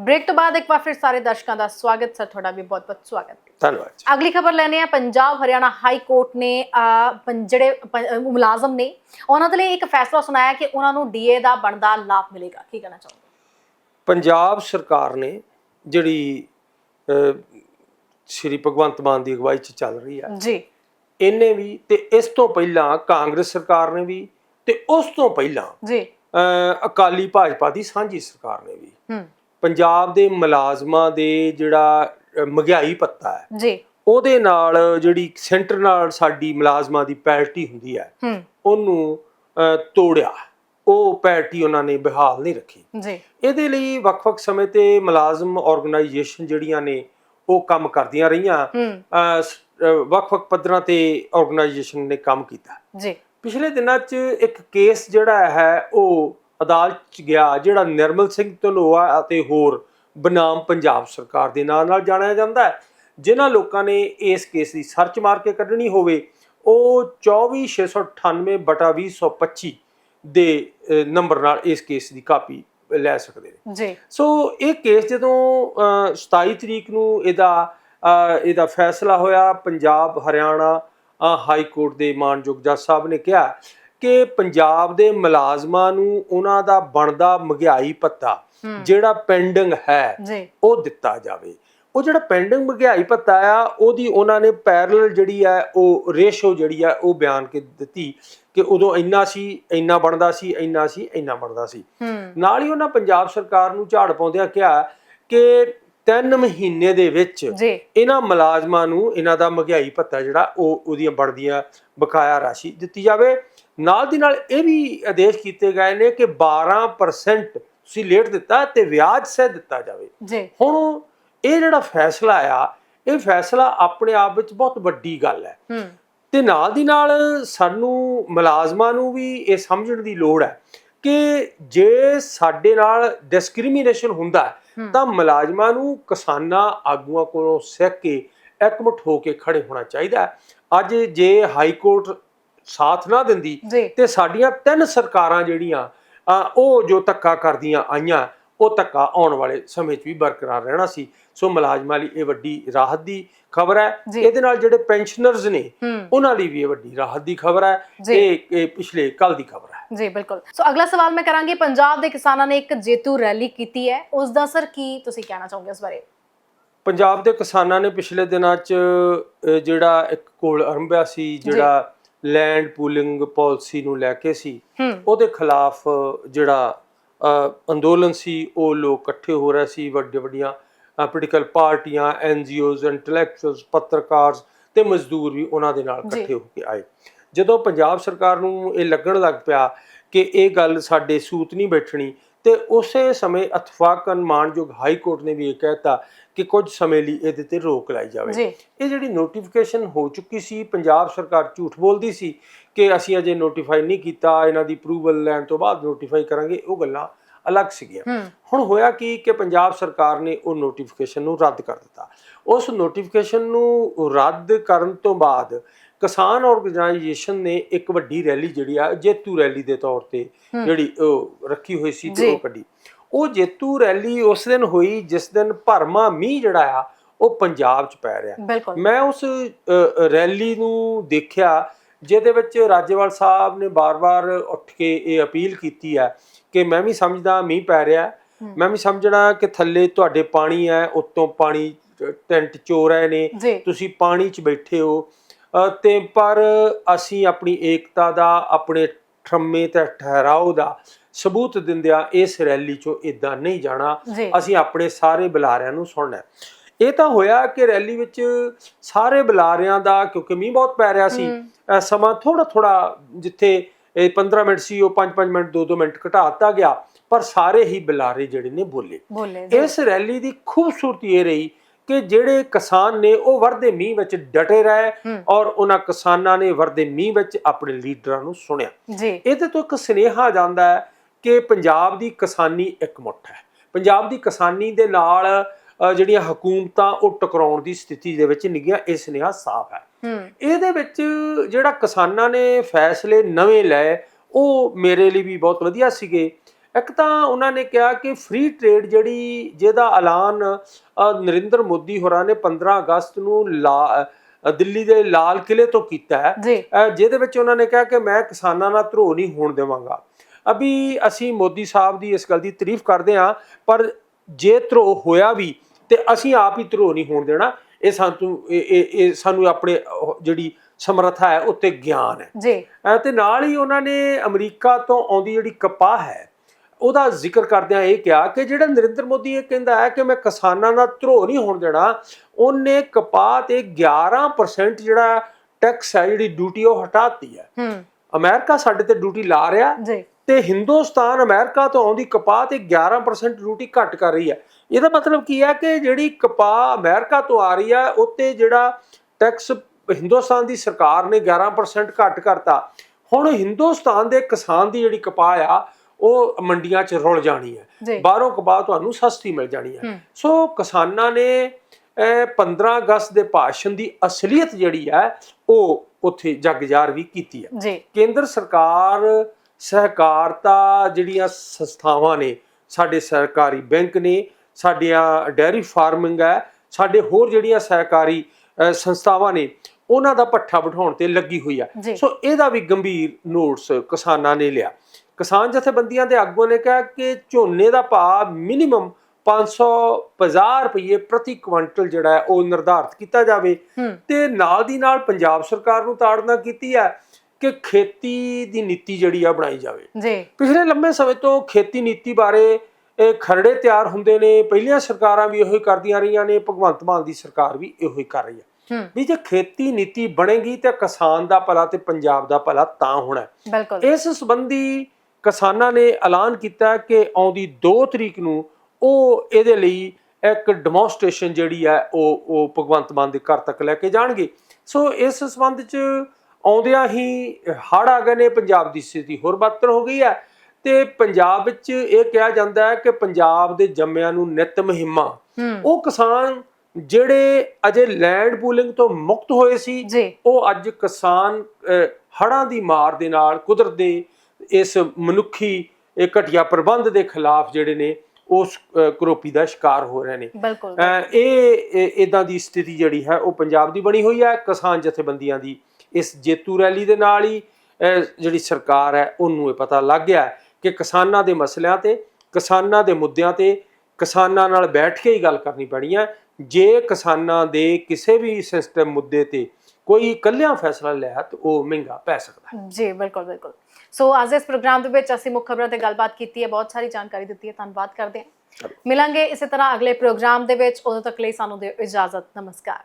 Break ਤੋਂ ਬਾਅਦ ਇੱਕ ਵਾਰ ਫਿਰ ਸਾਰੇ ਦਰਸ਼ਕਾਂ ਦਾ ਸਵਾਗਤ ਸਰ ਤੁਹਾਡਾ ਵੀ ਬਹੁਤ-ਬਹੁਤ ਸਵਾਗਤ। ਧੰਨਵਾਦ। ਅਗਲੀ ਖਬਰ ਲੈਣੇ ਆ ਪੰਜਾਬ ਹਰਿਆਣਾ ਹਾਈ ਕੋਰਟ ਨੇ ਜਿਹੜੇ ਮੁਲਾਜ਼ਮ ਨੇ ਉਹਨਾਂ ਦੇ ਲਈ ਇੱਕ ਫੈਸਲਾ ਸੁਣਾਇਆ ਕਿ ਉਹਨਾਂ ਨੂੰ ਡੀਏ ਦਾ ਬਣਦਾ ਲਾਭ ਮਿਲੇਗਾ। ਕੀ ਕਹਿਣਾ ਚਾਹੋਗੇ? ਪੰਜਾਬ ਸਰਕਾਰ ਨੇ ਜਿਹੜੀ ਸ਼੍ਰੀ ਭਗਵੰਤ ਮਾਨ ਦੀ ਅਗਵਾਈ 'ਚ ਚੱਲ ਰਹੀ ਹੈ ਜੀ। ਇਹਨੇ ਵੀ ਤੇ ਇਸ ਤੋਂ ਪਹਿਲਾਂ ਕਾਂਗਰਸ ਸਰਕਾਰ ਨੇ ਵੀ ਤੇ ਉਸ ਤੋਂ ਪਹਿਲਾਂ ਜੀ। ਅਕਾਲੀ ਭਾਜਪਾ ਦੀ ਸਾਂਝੀ ਸਰਕਾਰ ਨੇ ਵੀ ਹੂੰ। ਪੰਜਾਬ ਦੇ ਮੁਲਾਜ਼ਮਾਂ ਦੇ ਜਿਹੜਾ ਮਹਿੰਗਾਈ ਭੱਤਾ ਹੈ। ਜੀ। ਉਹਦੇ ਨਾਲ ਜਿਹੜੀ ਸੈਂਟਰ ਨਾਲ ਸਾਡੀ ਮੁਲਾਜ਼ਮਾਂ ਦੀ ਪੈਰਟੀ ਹੁੰਦੀ ਹੈ ਉਹਨੂੰ ਤੋੜਿਆ। ਉਹ ਪੈਰਟੀ ਉਹਨਾਂ ਨੇ ਬਹਾਲ ਨਹੀਂ ਰੱਖੀ। ਜੀ। ਇਹਦੇ ਲਈ ਵੱਖ-ਵੱਖ ਸਮੇਂ ਤੇ ਮੁਲਾਜ਼ਮ ਆਰਗੇਨਾਈਜੇਸ਼ਨ ਜਿਹੜੀਆਂ ਨੇ ਉਹ ਕੰਮ ਕਰਦੀਆਂ ਰਹੀਆਂ। ਵੱਖ-ਵੱਖ ਪੱਧਰਾਂ ਤੇ ਆਰਗੇਨਾਈਜੇਸ਼ਨ ਨੇ ਕੰਮ ਕੀਤਾ। ਜੀ। ਪਿਛਲੇ ਦਿਨਾਂ 'ਚ ਇੱਕ ਕੇਸ ਜਿਹੜਾ ਹੈ ਉਹ ਅਦਾਲਤ 'ਚ ਗਿਆ ਜਿਹੜਾ ਨਿਰਮਲ ਸਿੰਘ ਧਨੋਆ ਅਤੇ ਹੋਰ ਬਨਾਮ ਪੰਜਾਬ ਸਰਕਾਰ ਦੇ ਨਾਂ ਨਾਲ ਜਾਣਿਆ ਜਾਂਦਾ ਹੈ ਜਿਨ੍ਹਾਂ ਲੋਕਾਂ ਨੇ ਇਸ ਕੇਸ ਦੀ ਸਰਚ ਮਾਰ ਕੇ ਕੱਢਣੀ ਹੋਵੇ ਉਹ 24698 ਬਟਾ 2025 ਦੇ ਨੰਬਰ ਨਾਲ ਇਸ ਕੇਸ ਦੀ ਕਾਪੀ ਲੈ ਸਕਦੇ ਨੇ। ਜੀ। ਸੋ ਇਹ ਕੇਸ ਜਦੋਂ ਅ, 27 ਤਰੀਕ ਨੂੰ ਇਹਦਾ ਇਹਦਾ ਫੈਸਲਾ ਹੋਇਆ ਪੰਜਾਬ ਹਰਿਆਣਾ ਹਾਈ ਕੋਰਟ ਦੇ ਮਾਨਯੋਗ ਜੱਜ ਸਾਹਿਬ ਨੇ ਕਿਹਾ ਕਿ ਪੰਜਾਬ ਦੇ ਮੁਲਾਜ਼ਮਾਂ ਨੂੰ ਉਹਨਾਂ ਦਾ ਬਣਦਾ ਮਹਿੰਗਾਈ ਭੱਤਾ ਜਿਹੜਾ ਪੈਂਡਿੰਗ ਹੈ ਉਹ ਦਿੱਤਾ ਜਾਵੇ। ਉਹ ਜਿਹੜਾ ਪੈਂਡਿੰਗ ਮਹਿੰਗਾਈ ਭੱਤਾ ਆ ਉਹਦੀ ਉਹਨਾਂ ਨੇ ਪੈਰਲਲ ਜਿਹੜੀ ਆ ਉਹ ਰੇਸ਼ੋ ਜਿਹੜੀ ਆ ਉਹ ਬਿਆਨ ਕੇ ਦਿੱਤੀ ਕਿ ਉਦੋਂ ਇੰਨਾ ਸੀ ਇੰਨਾ ਬਣਦਾ ਸੀ ਇੰਨਾ ਸੀ ਇੰਨਾ ਬਣਦਾ ਸੀ। ਨਾਲ ਹੀ ਉਹਨਾਂ ਪੰਜਾਬ ਸਰਕਾਰ ਨੂੰ ਝਾੜ ਪਾਉਂਦਿਆਂ ਕਿਹਾ ਕਿ ਤਿੰਨ ਮਹੀਨੇ ਦੇ ਵਿੱਚ ਇਹਨਾਂ ਮੁਲਾਜ਼ਮਾਂ ਨੂੰ ਇਹਨਾਂ ਦਾ ਮਹਿੰਗਾਈ ਭੱਤਾ ਜਿਹੜਾ ਉਹ ਉਹਦੀਆਂ ਬਣਦੀਆਂ ਬਕਾਇਆ ਰਾਸ਼ੀ ਦਿੱਤੀ ਜਾਵੇ। ਨਾਲ ਦੀ ਨਾਲ ਇਹ ਵੀ ਆਦੇਸ਼ ਕੀਤੇ ਗਏ ਨੇ ਕਿ 12% ਤੁਸੀਂ ਲੇਟ ਦਿੱਤਾ ਤੇ ਵਿਆਜ ਸਹਿ ਦਿੱਤਾ ਜਾਵੇ ਜੀ ਹੁਣ ਇਹ ਜਿਹੜਾ ਫੈਸਲਾ ਆ ਇਹ ਫੈਸਲਾ ਆਪਣੇ ਆਪ ਵਿੱਚ ਬਹੁਤ ਵੱਡੀ ਗੱਲ ਹੈ ਤੇ ਨਾਲ ਦੀ ਨਾਲ ਸਾਨੂੰ ਮੁਲਾਜ਼ਮਾਂ ਨੂੰ ਵੀ ਇਹ ਸਮਝਣ ਦੀ ਲੋੜ ਹੈ ਕਿ ਜੇ ਸਾਡੇ ਨਾਲ ਡਿਸਕ੍ਰਿਮੀਨੇਸ਼ਨ ਹੁੰਦਾ। ਤਾਂ ਮੁਲਾਜ਼ਮਾਂ ਨੂੰ ਕਿਸਾਨਾਂ ਆਗੂਆਂ ਕੋਲੋਂ ਸਿੱਖ ਕੇ ਇਕਮੁੱਠ ਹੋ ਕੇ ਖੜੇ ਹੋਣਾ ਚਾਹੀਦਾ। ਅੱਜ ਜੇ ਹਾਈ ਕੋਰਟ ਸਾਥ ਨਾ ਦਿੰਦੀ ਤੇ ਸਾਡੀਆਂ ਤਿੰਨ ਸਰਕਾਰਾਂ ਜਿਹੜੀਆਂ ਆ, ਉਹ ਜੋ ਧੱਕਾ ਕਰਦੀਆਂ ਆਈਆਂ ਉਹ ਧੱਕਾ ਆਉਣ ਵਾਲੇ ਸਮੇਂ 'ਚ ਵੀ ਬਰਕਰਾਰ ਰਹਿਣਾ ਸੀ। ਸੋ ਮੁਲਾਜ਼ਮਾਂ ਲਈ ਇਹ ਵੱਡੀ ਰਾਹਤ ਦੀ ਖਬਰ ਹੈ। ਇਹਦੇ ਨਾਲ ਜਿਹੜੇ ਪੈਨਸ਼ਨਰਸ ਨੇ ਉਹਨਾਂ ਲਈ ਵੀ ਇਹ ਵੱਡੀ ਰਾਹਤ ਦੀ ਖਬਰ ਹੈ। ਇਹ ਇਹ ਪਿਛਲੇ ਕੱਲ ਦੀ ਖਬਰ ਹੈ। ਜੀ ਬਿਲਕੁਲ। ਸੋ ਅਗਲਾ ਸਵਾਲ ਮੈਂ ਕਰਾਂਗੀ। ਪੰਜਾਬ ਦੇ ਕਿਸਾਨਾਂ ਨੇ ਇੱਕ ਜੇਤੂ ਰੈਲੀ ਕੀਤੀ ਹੈ। ਉਸ ਦਾ ਸਰ ਕੀ ਤੁਸੀਂ ਕਹਿਣਾ ਚਾਹੋਗੇ ਇਸ ਬਾਰੇ? ਪੰਜਾਬ ਦੇ ਕਿਸਾਨਾਂ ਨੇ ਪਿਛਲੇ ਦਿਨਾਂ 'ਚ ਜਿਹੜਾ ਇੱਕ ਕੋਲ ਅਰੰਭਿਆ ਸੀ ਜਿਹੜਾ ਲੈਂਡ ਪੂਲਿੰਗ ਪਾਲਿਸੀ ਨੂੰ ਲੈ ਕੇ ਸੀ ਉਹਦੇ ਖਿਲਾਫ ਜਿਹੜਾ ਅੰਦੋਲਨ ਸੀ ਉਹ ਲੋਕ ਇਕੱਠੇ ਹੋ ਰਹੇ ਸੀ ਵੱਡੇ ਵੱਡੀਆਂ ਪੋਲੀਟੀਕਲ ਪਾਰਟੀਆਂ ਐਨਜੀਓਜ਼ ਇੰਟੈਲੈਕਚੁਅਲਸ ਪੱਤਰਕਾਰਸ ਤੇ ਮਜ਼ਦੂਰ ਵੀ ਉਹਨਾਂ ਦੇ ਨਾਲ। ਇਕੱਠੇ ਹੋ ਕੇ ਆਏ ਜਦੋਂ ਪੰਜਾਬ ਸਰਕਾਰ ਨੂੰ ਇਹ ਲੱਗਣ ਲੱਗ ਪਿਆ ਕਿ ਇਹ ਗੱਲ ਸਾਡੇ ਸੂਤ ਨਹੀਂ ਬੈਠਣੀ ਤੇ ਉਸੇ ਸਮੇਂ ਅਤਫਾਕਨ ਮਾਨਯੋਗ ਹਾਈ ਕੋਰਟ ਨੇ ਵੀ ਇਹ ਕਹਿਤਾ ਕਿ ਕੁਝ ਸਮੇਂ ਲਈ ਇਹਦੇ ਤੇ ਰੋਕ ਲਾਈ ਜਾਵੇ। ਇਹ ਜਿਹੜੀ ਨੋਟੀਫਿਕੇਸ਼ਨ ਹੋ ਚੁੱਕੀ ਸੀ ਪੰਜਾਬ ਸਰਕਾਰ ਝੂਠ ਬੋਲਦੀ ਸੀ ਕਿ ਅਸੀਂ ਅਜੇ ਨੋਟੀਫਾਈ ਨਹੀਂ ਕੀਤਾ ਇਹਨਾਂ ਦੀ ਅਪਰੂਵਲ ਲੈਣ ਤੋਂ ਬਾਅਦ ਨੋਟੀਫਾਈ ਕਰਾਂਗੇ ਉਹ ਗੱਲਾਂ ਅਲੱਗ ਸੀਗੀਆਂ। ਹੁਣ ਹੋਇਆ ਕੀ ਕਿ ਪੰਜਾਬ ਸਰਕਾਰ ਨੇ ਉਹ ਨੋਟੀਫਿਕੇਸ਼ਨ ਨੂੰ ਰੱਦ ਕਰ ਦਿੱਤਾ। ਉਸ ਨੋਟੀਫਿਕੇਸ਼ਨ ਨੂੰ ਰੱਦ ਕਰਨ ਤੋਂ ਬਾਅਦ ਕਿਸਾਨ ਆਰਗੇਨਾਈਜੇਸ਼ਨ ਨੇ ਇੱਕ ਵੱਡੀ ਰੈਲੀ ਜਿਹੜੀ ਆ ਜੇਤੂ ਰੈਲੀ ਦੇ ਤੌਰ ਤੇ। ਜਿਹੜੀ ਉਹ ਰੱਖੀ ਹੋਈ ਸੀ ਤੇ। ਉਹ ਕੱਢੀ। ਉਹ ਜੇਤੂ ਰੈਲੀ ਉਸ ਦਿਨ ਹੋਈ ਜਿਸ ਦਿਨ ਭਰਮਾ ਮੀਂਹ ਜਿਹੜਾ ਆ ਉਹ ਪੰਜਾਬ 'ਚ ਪੈ ਰਿਹਾ। ਮੈਂ ਉਸ ਰੈਲੀ ਨੂੰ ਦੇਖਿਆ ਜਿਹਦੇ ਵਿੱਚ ਰਾਜੇਵਾਲ ਸਾਹਿਬ ਨੇ ਬਾਰ-ਬਾਰ ਉੱਠ ਕੇ ਇਹ ਅਪੀਲ ਕੀਤੀ ਹੈ ਕਿ ਮੈਂ ਵੀ ਸਮਝਦਾ ਮੀਂਹ ਪੈ ਰਿਹਾ। ਮੈਂ ਵੀ ਸਮਝਣਾ ਕਿ ਥੱਲੇ ਤੁਹਾਡੇ ਪਾਣੀ ਹੈ ਉੱਤੋਂ ਪਾਣੀ ਟੈਂਟ ਚੋ ਰਹੇ ਨੇ। ਤੁਸੀਂ ਪਾਣੀ 'ਚ ਬੈਠੇ ਹੋ। ਤੇ ਪਰ ਅਸੀਂ ਆਪਣੀ ਏਕਤਾ ਦਾ ਆਪਣੇ ਠਰਮੇ ਤੇ ਠਹਿਰਾਓ ਦਾ ਸਬੂਤ ਦਿੰਦਿਆਂ ਇਸ ਰੈਲੀ 'ਚੋਂ ਇਦਾਂ ਨਹੀਂ ਜਾਣਾ। ਅਸੀਂ ਆਪਣੇ ਸਾਰੇ ਬੁਲਾਰਿਆਂ ਨੂੰ ਸੁਣਨਾ। ਇਹ ਤਾਂ ਹੋਇਆ ਕਿ ਰੈਲੀ ਵਿੱਚ ਸਾਰੇ ਬੁਲਾਰਿਆਂ ਦਾ ਕਿਉਂਕਿ ਮੀਂਹ ਬਹੁਤ ਪੈ ਰਿਹਾ ਸੀ ਸਮਾਂ ਥੋੜਾ ਥੋੜਾ ਜਿੱਥੇ ਇਹ 15 ਮਿੰਟ ਸੀ ਉਹ 5-5 ਮਿੰਟ 2-2 ਮਿੰਟ ਘਟਾ ਦਿੱਤਾ ਗਿਆ ਪਰ ਸਾਰੇ ਹੀ ਬੁਲਾਰੇ ਜਿਹੜੇ ਨੇ ਬੋਲੇ। ਇਸ ਰੈਲੀ ਦੀ ਖੂਬਸੂਰਤੀ ਇਹ ਰਹੀ ਕਿ ਜਿਹੜੇ ਕਿਸਾਨ ਨੇ ਉਹ ਵਰਦੇ ਮੀਂਹ ਵਿੱਚ ਡਟੇ ਰਹੇ। ਔਰ ਉਹਨਾਂ ਕਿਸਾਨਾਂ ਨੇ ਵਰਦੇ ਮੀਂਹ ਵਿੱਚ ਆਪਣੇ ਲੀਡਰਾਂ ਨੂੰ ਸੁਣਿਆ। ਜੀ। ਇਹਦੇ ਤੋਂ ਇੱਕ ਸੁਨੇਹਾ ਜਾਂਦਾ ਹੈ ਕਿ ਪੰਜਾਬ ਦੀ ਕਿਸਾਨੀ ਇਕਮੁੱਠ ਹੈ। ਪੰਜਾਬ ਦੀ ਕਿਸਾਨੀ ਦੇ ਨਾਲ ਜਿਹੜੀਆਂ ਹਕੂਮਤਾਂ ਉਹ ਟਕਰਾਉਣ ਦੀ ਸਥਿਤੀ ਦੇ ਵਿੱਚ ਨਿਗੀਆਂ ਇਹ ਸੁਨੇਹਾ ਸਾਫ਼ ਹੂੰ। ਇਹਦੇ ਵਿੱਚ ਜਿਹੜਾ ਕਿਸਾਨਾਂ ਨੇ ਫੈਸਲੇ ਨਵੇਂ ਲਏ ਉਹ ਮੇਰੇ ਲਈ ਵੀ ਬਹੁਤ ਵਧੀਆ ਸੀਗੇ। ਇੱਕ ਤਾਂ ਉਹਨਾਂ ਨੇ ਕਿਹਾ ਕਿ ਫ੍ਰੀ ਟ੍ਰੇਡ ਜਿਹੜੀ ਜਿਹਦਾ ਐਲਾਨ ਨਰਿੰਦਰ ਮੋਦੀ ਹੋਰਾਂ ਨੇ 15 ਅਗਸਤ ਨੂੰ ਲਾ ਦਿੱਲੀ ਦੇ ਲਾਲ ਕਿਲੇ ਤੋਂ ਕੀਤਾ ਹੈ। ਜਿਹਦੇ ਵਿੱਚ ਉਹਨਾਂ ਨੇ ਕਿਹਾ ਕਿ ਮੈਂ ਕਿਸਾਨਾਂ ਨਾਲ ਧਰੋ ਨਹੀਂ ਹੋਣ ਦੇਵਾਂਗਾ। ਅਭੀ ਅਸੀਂ ਮੋਦੀ ਸਾਹਿਬ ਦੀ ਇਸ ਗੱਲ ਦੀ ਤਾਰੀਫ ਕਰਦੇ ਹਾਂ ਪਰ ਜੇ ਧਰੋ ਹੋਇਆ ਵੀ ਤੇ ਅਸੀਂ ਆਪ ਹੀ ਧਰੋ ਨਹੀਂ ਹੋਣ ਦੇਣਾ ਇਹ ਸਾਨੂੰ ਇਹ- ਸਾਨੂੰ ਆਪਣੇ ਜਿਹੜੀ ਸਮਰੱਥਾ ਹੈ ਉੱਤੇ ਗਿਆਨ ਹੈ। ਜੀ। ਤੇ ਨਾਲ ਹੀ ਉਹਨਾਂ ਨੇ ਅਮਰੀਕਾ ਤੋਂ ਆਉਂਦੀ ਜਿਹੜੀ ਕਪਾਹ ਹੈ ਉਹਦਾ ਜ਼ਿਕਰ ਕਰਦਿਆਂ ਇਹ ਕਿਹਾ ਕਿ ਜਿਹੜਾ ਨਰਿੰਦਰ ਮੋਦੀ ਇਹ ਕਹਿੰਦਾ ਹੈ ਕਿ ਮੈਂ ਕਿਸਾਨਾਂ ਦਾ ਧਰੋ ਨਹੀਂ ਹੋਣ ਦੇਣਾ ਉਹਨੇ ਕਪਾਹ ਤੇ 11% ਜਿਹੜਾ ਟੈਕਸ ਹੈ ਜਿਹੜੀ ਡਿਊਟੀ ਉਹ ਹਟਾਤੀ ਹੈ। ਹੂੰ। ਅਮਰੀਕਾ ਸਾਡੇ ਤੇ ਡਿਊਟੀ ਲਾ ਰਿਹਾ ਜੀ। ਤੇ ਹਿੰਦੁਸਤਾਨ ਅਮਰੀਕਾ ਤੋਂ ਆਉਂਦੀ ਕਪਾਹ ਤੇ 11% ਡਿਊਟੀ ਘੱਟ ਕਰ ਰਹੀ ਹੈ। ਇਹਦਾ ਮਤਲਬ ਕੀ ਹੈ ਕਿ ਜਿਹੜੀ ਕਪਾਹ ਅਮਰੀਕਾ ਤੋਂ ਆ ਰਹੀ ਹੈ ਉੱਤੇ ਜਿਹੜਾ ਟੈਕਸ ਹਿੰਦੁਸਤਾਨ ਦੀ ਸਰਕਾਰ ਨੇ 11% ਘੱਟ ਕਰਤਾ। ਹੁਣ ਹਿੰਦੁਸਤਾਨ ਦੇ ਕਿਸਾਨ ਦੀ ਜਿਹੜੀ ਕਪਾਹ ਆ ਉਹ ਮੰਡੀਆਂ 'ਚ ਰੁਲ ਜਾਣੀ ਹੈ। ਬਾਹਰੋਂ ਕਪਾਹ ਤੁਹਾਨੂੰ ਸਸਤੀ ਮਿਲ ਜਾਣੀ ਹੈ। ਸੋ ਕਿਸਾਨਾਂ ਨੇ ਅਹ, 15 ਅਗਸਤ ਦੇ ਭਾਸ਼ਣ ਦੀ ਅਸਲੀਅਤ ਜਿਹੜੀ ਹੈ ਉਹ ਉੱਥੇ ਜਗਜਾਰ ਵੀ ਕੀਤੀ ਹੈ। ਕੇਂਦਰ ਸਰਕਾਰ ਸਹਿਕਾਰਤਾ ਜਿਹੜੀਆਂ ਸੰਸਥਾਵਾਂ ਨੇ ਸਾਡੇ ਸਰਕਾਰੀ ਬੈਂਕ ਨੇ ਸਾਡੀਆਂ ਡੈਰੀ ਫਾਰਮਿੰਗ ਹੈ ਸਾਡੇ ਹੋਰ ਜਿਹੜੀਆਂ ਸਹਿਕਾਰੀ ਸੰਸਥਾਵਾਂ ਨੇ ਉਹਨਾਂ ਦਾ ਪੱਠਾ ਬਿਠਾਉਣ ਤੇ ਲੱਗੀ ਹੋਈ ਆ ਸੋ ਇਹਦਾ ਵੀ ਗੰਭੀਰ ਨੋਟਸ ਕਿਸਾਨਾਂ ਨੇ ਲਿਆ। ਕਿਸਾਨ ਜਥੇਬੰਦੀਆਂ ਦੇ ਆਗੂਆਂ ਨੇ ਕਿਹਾ ਕਿ ਝੋਨੇ ਦਾ ਭਾਅ ਮਿਨੀਮਮ 550 ਰੁਪਏ ਪ੍ਰਤੀ ਕੁਇੰਟਲ ਜਿਹੜਾ ਹੈ ਉਹ ਨਿਰਧਾਰਿਤ ਕੀਤਾ ਜਾਵੇ। ਤੇ ਨਾਲ ਦੀ ਨਾਲ ਪੰਜਾਬ ਸਰਕਾਰ ਨੂੰ ਤਾੜਨਾ ਕੀਤੀ ਹੈ ਕਿ ਖੇਤੀ ਦੀ ਨੀਤੀ ਜਿਹੜੀ ਆ ਬਣਾਈ ਜਾਵੇ। ਜੀ। ਪਿਛਲੇ ਲੰਮੇ ਸਮੇਂ ਤੋਂ ਖੇਤੀ ਨੀਤੀ ਬਾਰੇ ਇਹ ਖਰੜੇ ਤਿਆਰ ਹੁੰਦੇ ਨੇ ਪਹਿਲੀਆਂ ਸਰਕਾਰਾਂ ਵੀ ਇਹੋ ਹੀ ਕਰਦੀਆਂ ਰਹੀਆਂ ਨੇ ਭਗਵੰਤ ਮਾਨ ਦੀ ਸਰਕਾਰ ਵੀ ਇਹੋ ਹੀ ਕਰ ਰਹੀ ਹੈ। ਵੀ ਜੇ ਖੇਤੀ ਨੀਤੀ ਬਣੇਗੀ ਤੇ ਕਿਸਾਨ ਦਾ ਭਲਾ ਤੇ ਪੰਜਾਬ ਦਾ ਭਲਾ ਤਾਂ ਹੋਣਾ ਇਸ ਸੰਬੰਧੀ ਕਿਸਾਨਾਂ ਨੇ ਐਲਾਨ ਕੀਤਾ ਕਿ ਆਉਂਦੀ 2 ਤਰੀਕ ਨੂੰ ਉਹ ਇਹਦੇ ਲਈ ਇੱਕ ਡੈਮੋਨਸਟ੍ਰੇਸ਼ਨ ਜਿਹੜੀ ਹੈ ਉਹ ਉਹ ਭਗਵੰਤ ਮਾਨ ਦੇ ਘਰ ਤੱਕ ਲੈ ਕੇ ਜਾਣਗੇ। ਸੋ ਇਸ ਸੰਬੰਧ ਚ ਆਉਂਦਿਆਂ ਹੀ ਹੜ੍ਹ ਆ ਗਏ ਨੇ ਪੰਜਾਬ ਦੀ ਸਥਿਤੀ ਹੋਰ ਬਦਤਰ ਹੋ ਗਈ ਹੈ ਤੇ ਪੰਜਾਬ ਵਿੱਚ ਇਹ ਕਿਹਾ ਜਾਂਦਾ ਹੈ ਕਿ ਪੰਜਾਬ ਦੇ ਜੰਮਿਆਂ ਨੂੰ ਨਿਤ ਮਹਿਮਾ ਉਹ ਕਿਸਾਨ ਜਿਹੜੇ ਅਜੇ ਲੈਂਡ ਪੂਲਿੰਗ ਤੋਂ ਮੁਕਤ ਹੋਏ ਸੀ ਉਹ ਅੱਜ ਕਿਸਾਨ ਹੜ੍ਹਾਂ ਦੀ ਮਾਰ ਦੇ ਨਾਲ ਕੁਦਰਤ ਦੇ ਇਸ ਮਨੁੱਖੀ ਇਹ ਘਟੀਆ ਪ੍ਰਬੰਧ ਦੇ ਖਿਲਾਫ ਜਿਹੜੇ ਨੇ ਉਸ ਕਰੋਪੀ ਦਾ ਸ਼ਿਕਾਰ ਹੋ ਰਹੇ ਨੇ। ਇਹ ਇਦਾਂ ਦੀ ਸਥਿਤੀ ਜਿਹੜੀ ਹੈ ਉਹ ਪੰਜਾਬ ਦੀ ਬਣੀ ਹੋਈ ਹੈ। ਕਿਸਾਨ ਜਥੇਬੰਦੀਆਂ ਦੀ ਇਸ ਜੇਤੂ ਰੈਲੀ ਦੇ ਨਾਲ ਹੀ ਜਿਹੜੀ ਸਰਕਾਰ ਹੈ ਉਹਨੂੰ ਇਹ ਪਤਾ ਲੱਗ ਗਿਆ ਕਿ ਕਿਸਾਨਾਂ ਦੇ ਮਸਲਿਆਂ ਤੇ ਕਿਸਾਨਾਂ ਦੇ ਮੁੱਦਿਆਂ ਤੇ ਕਿਸਾਨਾਂ ਨਾਲ ਬੈਠ ਕੇ ਹੀ ਗੱਲ ਕਰਨੀ ਪੈਣੀ ਹੈ। ਜੇ ਕਿਸਾਨਾਂ ਦੇ ਕਿਸੇ ਵੀ ਸਿਸਟਮ ਮੁੱਦੇ ਤੇ ਕੋਈ ਇਕੱਲਿਆਂ ਫੈਸਲਾ ਲਿਆ ਤਾਂ ਉਹ ਮਹਿੰਗਾ ਪੈ ਸਕਦਾ ਹੈ। ਜੀ ਬਿਲਕੁਲ ਬਿਲਕੁਲ। ਸੋ ਅੱਜ ਇਸ ਪ੍ਰੋਗਰਾਮ ਦੇ ਵਿੱਚ ਅਸੀਂ ਮੁੱਖ ਖਬਰਾਂ ਤੇ ਗੱਲਬਾਤ ਕੀਤੀ ਹੈ ਬਹੁਤ ਸਾਰੀ ਜਾਣਕਾਰੀ ਦਿੱਤੀ ਹੈ ਧੰਨਵਾਦ ਕਰਦੇ ਹਾਂ। ਮਿਲਾਂਗੇ ਇਸੇ ਤਰ੍ਹਾਂ ਅਗਲੇ ਪ੍ਰੋਗਰਾਮ ਦੇ ਵਿੱਚ ਉਦੋਂ ਤੱਕ ਲਈ ਸਾਨੂੰ ਦਿਓ ਇਜਾਜ਼ਤ। ਨਮਸਕਾਰ।